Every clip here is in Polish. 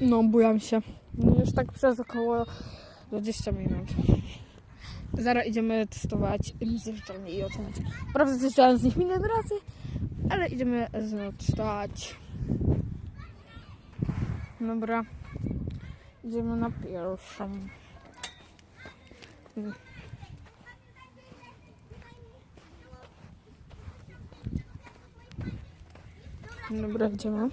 No, bujam się. Już tak przez około 20 minut. Zaraz idziemy testować zjeżdżalnię i ocenić. Prawda, zjeżdżałem z nich milion razy, ale idziemy zaczynać. Dobra. Idziemy na pierwszą. Dobra, idziemy.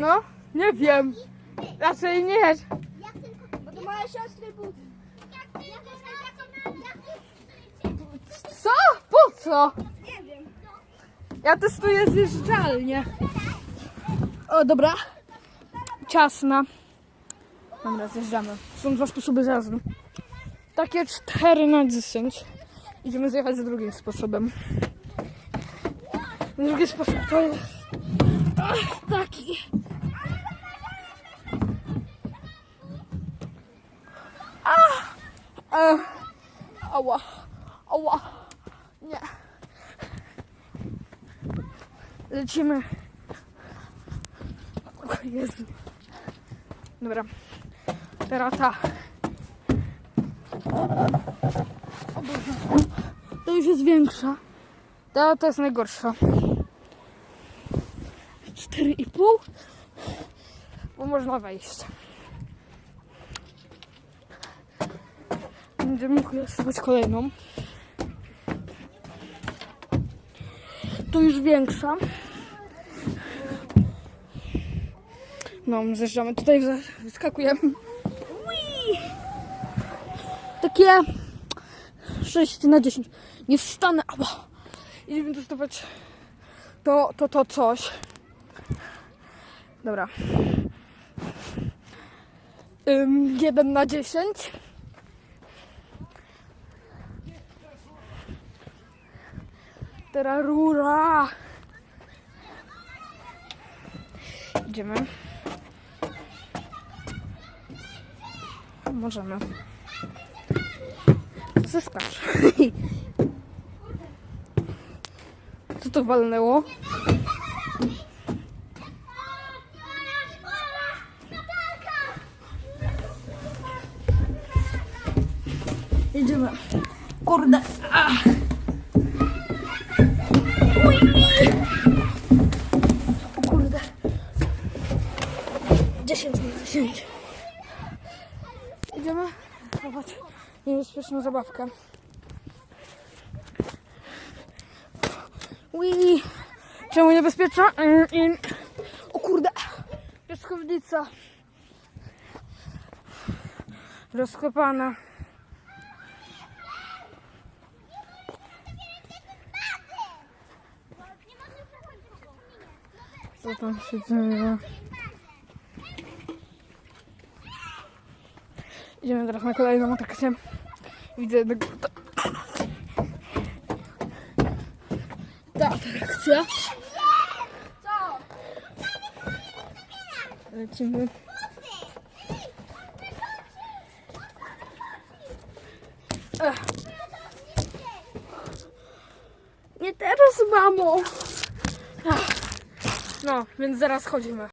No, nie wiem. Raczej nie. Bo to moje siostry buty. Co? Po co? Nie wiem. Ja testuję zjeżdżalnię. O, dobra. Ciasna. Dobra, zjeżdżamy. Są dwa sposoby zjazdu. Takie 4 na 10. Idziemy zjechać z drugim sposobem. Drugi sposób to jest taki. Ach, ach, ała, ała, nie. Lecimy. O Jezu. Dobra. Teraz ta. To już jest większa. Ta to jest najgorsza. 4,5 bo można wejść. Będziemy testować kolejną. Tu już większa. No, zjeżdżamy tutaj, wyskakujemy. Takie 6 na 10. Nie wstanę. Ała. Idziemy testować to, to, to coś. Dobra. Ym, 1 na 10. Teraz rura. Idziemy. Możemy. Zeskacz. Co to walnęło? Jedziemy. Kurde. Ach. O kurde. 10 na 10. Idziemy zobacz niebezpieczną zabawkę. Ui. Czemu niebezpieczna? Mm, mm. O kurde. Piaskownica. Rozkopana. Co tam się dzieje? Idziemy teraz na kolejną atrakcję. Widzę jednego... Ta, atrakcja. Co? Lecimy. Ech. Nie teraz, mamo! Ach. No, więc zaraz chodzimy.